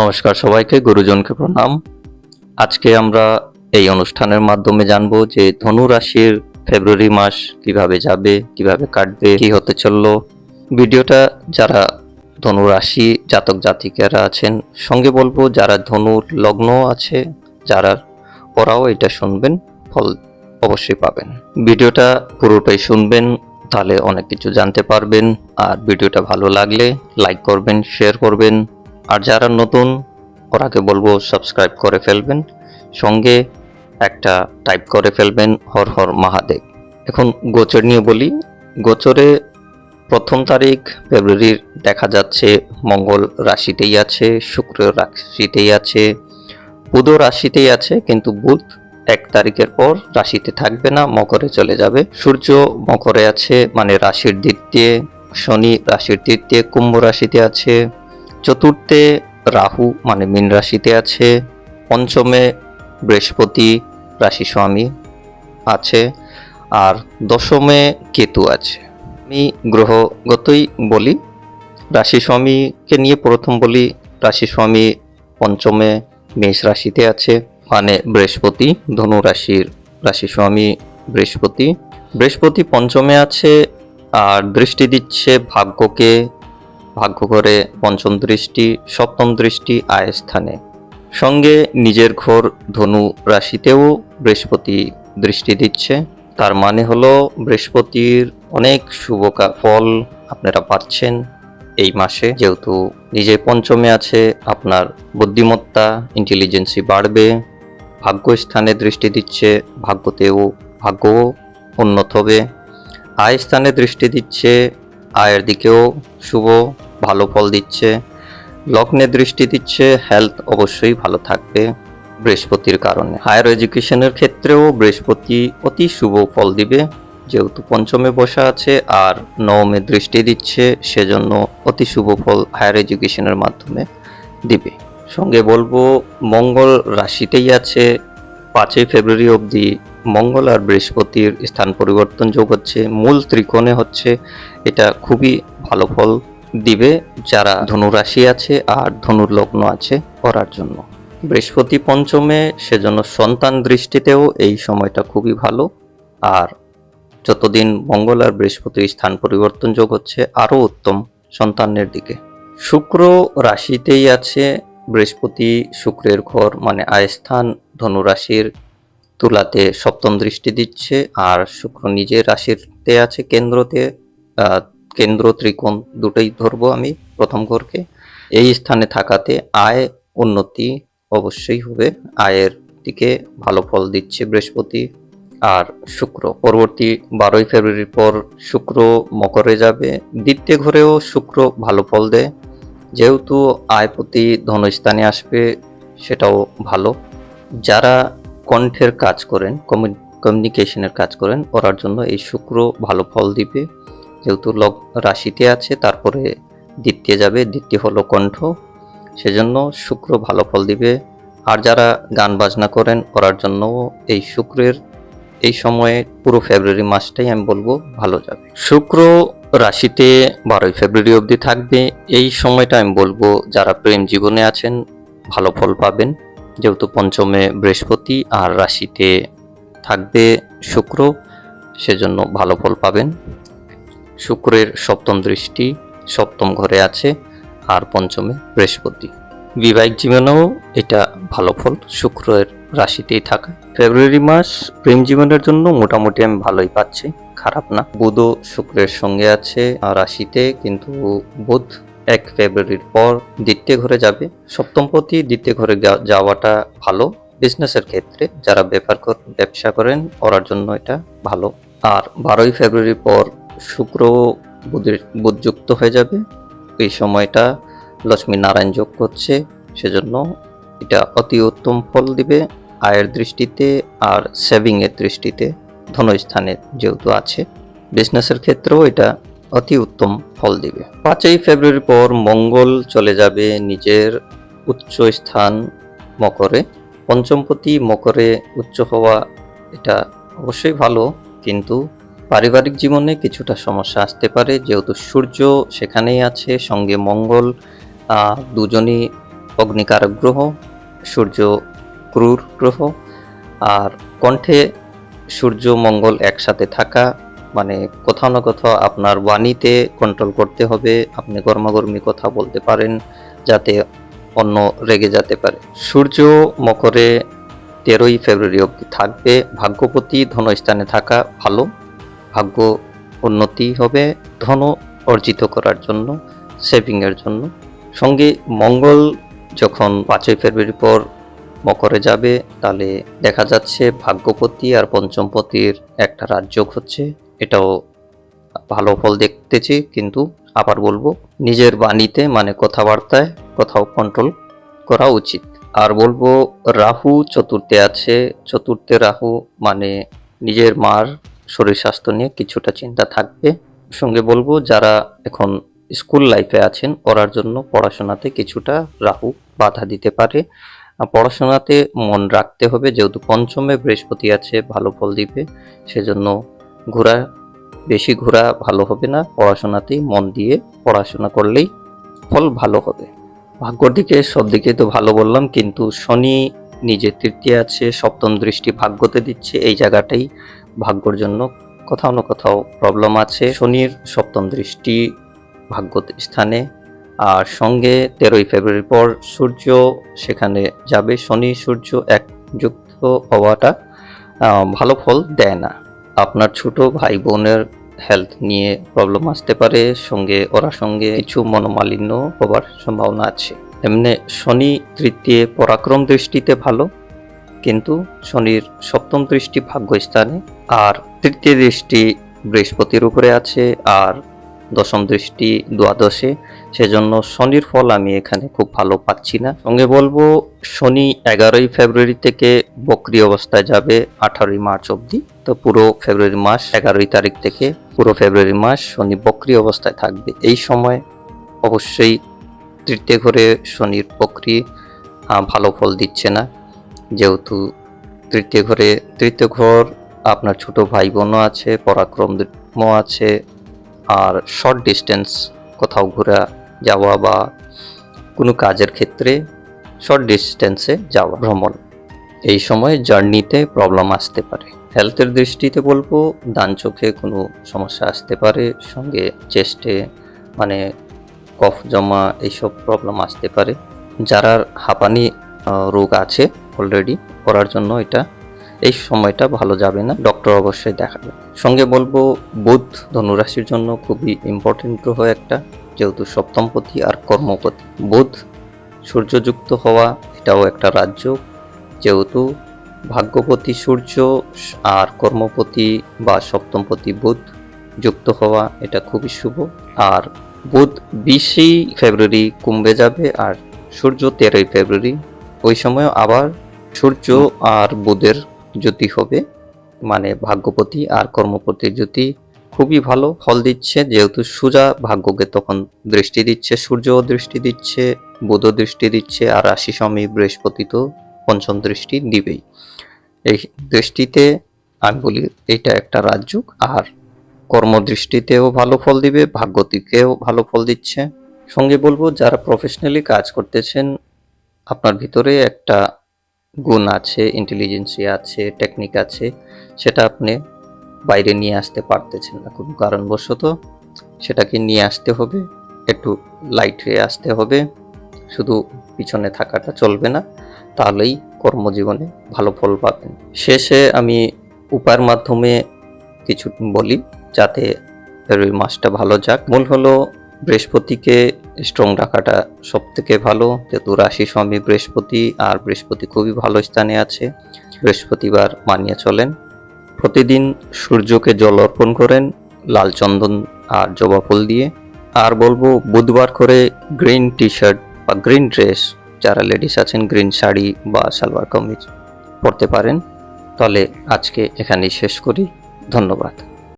নমস্কার সবাইকে, গুরুজনকে প্রণাম। আজকে আমরা এই অনুষ্ঠানের মাধ্যমে জানব যে ধনু রাশির ফেব্রুয়ারি মাস কীভাবে যাবে, কীভাবে কাটবে, কি হতে চলল। ভিডিওটা যারা ধনু রাশি জাতক জাতিকারা আছেন, সঙ্গে বলব যারা ধনুর লগ্ন আছে, যারা ওরাও এটা শুনবেন, ফল অবশ্যই পাবেন। ভিডিওটা পুরোটাই শুনবেন, তাহলে অনেক কিছু জানতে পারবেন। আর ভিডিওটা ভালো লাগলে লাইক করবেন, শেয়ার করবেন। আর যারা নতুন, ওরাকে বলব সাবস্ক্রাইব করে ফেলবেন। সঙ্গে একটা টাইপ করে ফেলবেন, হর হর মহাদেব। এখন গোচর নিয়ে বলি। গোচরে প্রথম তারিখ ফেব্রুয়ারির দেখা যাচ্ছে, মঙ্গল রাশিতেই আছে, শুক্র রাশিতেই আছে, বুধ রাশিতেই আছে, কিন্তু বুধ এক তারিখের পর রাশিতে থাকবে না, মকরে চলে যাবে। সূর্য মকরে আছে মানে রাশির দ্বিতীয় শনি রাশির তৃতীয় কুম্ভ রাশিতে আছে চতুর্থে রাহু মানে মীন রাশিতে আছে। পঞ্চমে বৃহস্পতি রাশি স্বামী আছে। আর দশমে কেতু আছে। আমি গ্রহগতই বলি, রাশি স্বামীকে নিয়ে প্রথম বলি, রাশি স্বামী পঞ্চমে মেষ রাশিতে আছে মানে বৃহস্পতি, ধনু রাশির রাশি স্বামী বৃহস্পতি। বৃহস্পতি পঞ্চমে আছে, আর দৃষ্টি দিচ্ছে ভাগ্যকে ভাগ্য করে পঞ্চম দৃষ্টি, সপ্তম দৃষ্টি আয় স্থানে সঙ্গে নিজের ঘর ধনু রাশিতেও বৃহস্পতি দৃষ্টি দিচ্ছে। তার মানে হলো বৃহস্পতির অনেক শুভ ফল আপনারা পাচ্ছেন এই মাসে। যেহেতু নিজে পঞ্চমে আছে, আপনার বুদ্ধিমত্তা ইন্টেলিজেন্সি বাড়বে ভাগ্য স্থানে দৃষ্টি দিচ্ছে, ভাগ্যতেও ভাগ্যও উন্নত হবে। আয় স্থানে দৃষ্টি দিচ্ছে, আয়ের দিকেও শুভ ভালো ফল দিচ্ছে। লগ্নে দৃষ্টি দিচ্ছে হেলথ অবশ্যই ভালো থাকবে বৃহস্পতির কারণে। হায়ার এডুকেশনের ক্ষেত্রেও বৃহস্পতি অতি শুভ ফল দিবে। যেহেতু পঞ্চমে বসা আছে আর নবমে দৃষ্টি দিচ্ছে, সেজন্য অতি শুভ ফল হায়ার এডুকেশনের মাধ্যমে দিবে। সঙ্গে বলব, মঙ্গল রাশিতেই আছে। পাঁচই ফেব্রুয়ারি অবধি মঙ্গল আর বৃহস্পতির স্থান পরিবর্তন যোগ হচ্ছে, মূল ত্রিকোণে হচ্ছে। এটা খুবই ভালো ফল। দিবে যারা ধনু রাশি আছে আর ধনুর লগ্ন আছে করার জন্য। বৃহস্পতি পঞ্চমে সেজন্য সন্তান দৃষ্টিতেও এই সময়টা খুবই ভালো। আর যতদিন মঙ্গল আর বৃহস্পতির স্থান পরিবর্তন যোগ হচ্ছে, আরও উত্তম সন্তানের দিকে। শুক্র রাশিতেই আছে, বৃহস্পতি শুক্রের ঘর মানে আয়স্থান ধনু রাশির তুলাতে সপ্তম দৃষ্টি দিচ্ছে, আর শুক্র নিজের রাশিতে আছে, কেন্দ্রতে কেন্দ্র ত্রিকোণ দুটোই ধরবো আমি প্রথম ঘরকে। এই স্থানে থাকাতে আয় উন্নতি অবশ্যই হবে। আয়ের দিকে ভালো ফল দিচ্ছে বৃহস্পতি আর শুক্র। পরবর্তী বারোই ফেব্রুয়ারির পর শুক্র মকরে যাবে। দ্বিতীয় ঘরেও শুক্র ভালো ফল দেয়। যেহেতু আয়পতি ধনস্থানে আসবে, সেটাও ভালো। যারা কণ্ঠের কাজ করেন কমিউনিকেশনের কাজ করেন, ওরার জন্য এই শুক্র ভালো ফল দিবে। যেহেতু লগ রাশিতে আছে, তারপরে দ্বিতীয় যাবে, দ্বিতীয় হলো কণ্ঠ। সেজন্য শুক্র ভালো ফল দিবে। আর যারা গান বাজনা করেন ওরার জন্য এই শুক্রের এই সময়ে পুরো ফেব্রুয়ারি মাসটাই আমি বলব ভালো যাবে। শুক্র রাশিতে বারোই ফেব্রুয়ারি অবধি থাকবে। এই সময়টা আমি বলব যারা প্রেম জীবনে আছেন, ভালো ফল পাবেন। যেহেতু পঞ্চমে বৃহস্পতি আর রাশিতে থাকবে শুক্র, সেজন্য ভালো ফল পাবেন। শুক্রের সপ্তম দৃষ্টি সপ্তম ঘরে আছে আর পঞ্চমে বৃহস্পতি। বিবাহিক জীবনেও এটা ভালো ফল, শুক্রের রাশিতেই থাকা। ফেব্রুয়ারি মাস প্রেম জীবনের জন্য মোটামুটি আমি ভালোই পাচ্ছি, খারাপ না। বুধ শুক্রের সঙ্গে আছে রাশিতে, কিন্তু বুধ এক ফেব্রুয়ারির পর দ্বিতীয় ঘরে যাবে। সপ্তমপতি দ্বিতীয় ঘরে যাওয়াটা ভালো বিজনেসের ক্ষেত্রে। যারা ব্যাপার ব্যবসা করেন করার জন্য এটা ভালো। আর বারোই ফেব্রুয়ারির পর শুক্র বুধের বুধযুক্ত হয়ে যাবে। এই সময়টা লক্ষ্মী নারায়ণ যোগ করছে, সেজন্য এটা অতি উত্তম ফল দিবে আয়ের দৃষ্টিতে আর সেভিং এর দৃষ্টিতে, ধনস্থানে যেহেতু আছে। বিজনেসের ক্ষেত্রেও এটা অতি উত্তম ফল দিবে। পাঁচই ফেব্রুয়ারির পর মঙ্গল চলে যাবে নিজের উচ্চ স্থান মকরে। পঞ্চমপতি মকরে উচ্চ হওয়া এটা অবশ্যই ভালো, কিন্তু পারিবারিক জীবনে কিছুটা সমস্যা আসতে পারে, যেহেতু সূর্য সেখানেই আছে, সঙ্গে মঙ্গল দুজনই অগ্নিকারক গ্রহ, সূর্য ক্রুর গ্রহ, আর কণ্ঠে সূর্য, মঙ্গল একসাথে থাকা মানে কোথাও না কোথাও আপনার বাণীতে কন্ট্রোল করতে হবে, আপনি গরমাগর্মি কথা বলতে পারেন, যাতে অন্য রেগে যেতে পারে। সূর্য মকরে তেরোই ফেব্রুয়ারি অবধি থাকবে, ভাগ্যপতি ধনস্থানে থাকা ভালো। ভাগ্য উন্নতি হবে, ধন অর্জিত করার জন্য সেভিংয়ের জন্য। সঙ্গে মঙ্গল যখন পাঁচই ফেব্রুয়ারি পর মকরে যাবে, তাহলে দেখা যাচ্ছে ভাগ্যপতি আর পঞ্চমপতির একটা রাজযোগ হচ্ছে। এটাও ভালো ফল দেখতেছি, কিন্তু আবার বলব, নিজের বাণীতে মানে কথাবার্তায় কোথাও কন্ট্রোল করা উচিত। আর বলব, রাহু চতুর্থে আছে। চতুর্থে রাহু মানে নিজের মার শরীর স্বাস্থ্য নিয়ে কিছুটা চিন্তা থাকবে। সঙ্গে বলব, যারা এখন স্কুল লাইফে আছেন ওরার জন্য পড়াশোনাতে কিছুটা রাহু বাধা দিতে পারে। পড়াশোনাতে মন রাখতে হবে, যেহেতু পঞ্চমে বৃহস্পতি আছে, ভালো ফল দিবে, সেজন্য ঘোরা, বেশি ঘোরা ভালো হবে না। পড়াশোনাতেই মন দিয়ে পড়াশোনা করলেই ফল ভালো হবে। ভাগ্যর দিকে, সব দিকে তো ভালো বললাম, কিন্তু শনি নিজে তৃতীয় আছে, সপ্তম দৃষ্টি ভাগ্যতে দিচ্ছে, এই জায়গাটাই ভাগ্যর জন্য কোথাও না কোথাও প্রবলেম আছে। শনির সপ্তম দৃষ্টি ভাগ্য স্থানে। আর সঙ্গে তেরোই ফেব্রুয়ারির পর সূর্য সেখানে যাবে। শনি সূর্য একযুক্ত হওয়াটা ভালো ফল দেয় না। আপনার ছোট ভাই বোনের হেলথ নিয়ে প্রবলেম আসতে পারে। সঙ্গে ওরা সঙ্গে কিছু মনোমালিন্য হবার সম্ভাবনা আছে। এমনি শনি তৃতীয় পরাক্রম দৃষ্টিতে ভালো। কিন্তু শনির সপ্তম দৃষ্টি ভাগ্যস্থানে, আর তৃতীয় দৃষ্টি বৃহস্পতির উপরে আছে, আর দশম দৃষ্টি দ্বাদশে। সেজন্য শনির ফল আমি এখানে খুব ভালো পাচ্ছি না। সঙ্গে বলব, শনি এগারোই ফেব্রুয়ারি থেকে বক্রি অবস্থায় যাবে আঠারোই মার্চ অবধি। তো পুরো ফেব্রুয়ারি মাস এগারোই তারিখ থেকে পুরো ফেব্রুয়ারি মাস শনি বক্রি অবস্থায় থাকবে। এই সময় অবশ্যই তৃতীয় ঘরে শনির বক্রি ভালো ফল দিচ্ছে না। যেহেতু তৃতীয় ঘরে, তৃতীয় ঘর আপনার ছোট ভাই বোনও আছে পরাক্রম আছে, আর শর্ট ডিস্টেন্স কোথাও ঘোরা, যাওয়া বা কোনো কাজের ক্ষেত্রে শর্ট ডিস্টেন্সে যাওয়া ভ্রমণ। এই সময় জার্নিতে প্রবলেম আসতে পারে। হেলথের দৃষ্টিতে বলব, ডান চোখে কোনো সমস্যা আসতে পারে, সঙ্গে চেস্টে মানে কফ জমা, এইসব প্রবলেম আসতে পারে। যারা হাঁপানি রোগ আছে অলরেডি করার জন্য এটা, এই সময়টা ভালো যাবে না ডক্টর অবশ্যই দেখাবে। সঙ্গে বলব, বুধ ধনুরাশির জন্য খুবই ইম্পর্টেন্ট গ্রহ একটা, যেহেতু সপ্তমপতি আর কর্মপতি। বুধ সূর্যযুক্ত হওয়া, এটাও একটা রাজ্য। যেহেতু ভাগ্যপতি সূর্য আর কর্মপতি বা সপ্তমপতি বুধ যুক্ত হওয়া, এটা খুবই শুভ। আর বুধ বিশে ফেব্রুয়ারি কুম্ভে যাবে আর সূর্য তেরোই ফেব্রুয়ারি। ওই সময় আবার সূর্য আর বুধের জ্যোতি হবে। মানে ভাগ্যপতি আর কর্মপতির জ্যোতি খুবই ভালো, ফল দিচ্ছে। যেহেতু সুজা ভাগ্যকে তখন দৃষ্টি দিচ্ছে, সূর্যও দৃষ্টি দিচ্ছে, বুধও দৃষ্টি দিচ্ছে, আর রাশি স্বামী বৃহস্পতি তো পঞ্চম দৃষ্টি দিবেই। এই দৃষ্টিতে আমি বলি এটা একটা রাজ্য আর কর্মদৃষ্টিতেও ভালো ফল দিবে, ভাগ্যতিকেও ভালো ফল দিচ্ছে। সঙ্গে বলব, যারা প্রফেশনালি কাজ করতেছেন, আপনার ভিতরে একটা গুণ আছে ইন্টেলিজেন্সি আছে টেকনিক আছে, সেটা আপনি বাইরে নিয়ে আসতে পারতেছেন না। কোনো কারণবশত সেটাকে নিয়ে আসতে হবে, একটু লাইট হয়ে আসতে হবে, শুধু পিছনে থাকাটা চলবে না, তাহলেই কর্মজীবনে ভালো ফল পাবেন। শেষে আমি উপায়ের মাধ্যমে কিছু বলি, যাতে ফেব্রুয়ারি মাসটা ভালো যাক। মূল হলো বৃহস্পতিকে স্ট্রং রাখাটা সব থেকে ভালো। যেহেতু রাশি স্বামী বৃহস্পতি আর বৃহস্পতি খুবই ভালো স্থানে আছে। বৃহস্পতিবার মানিয়ে চলেন। প্রতিদিন সূর্যকে জল অর্পণ করেন, লাল চন্দন আর জবা ফুল দিয়ে। আর বলব, বুধবার করে গ্রিন টি শার্ট বা গ্রিন ড্রেস, যারা লেডিস আছেন, গ্রিন শাড়ি বা সালোয়ার কামিজ পরতে পারেন। তাহলে আজকে এখানেই শেষ করি। ধন্যবাদ।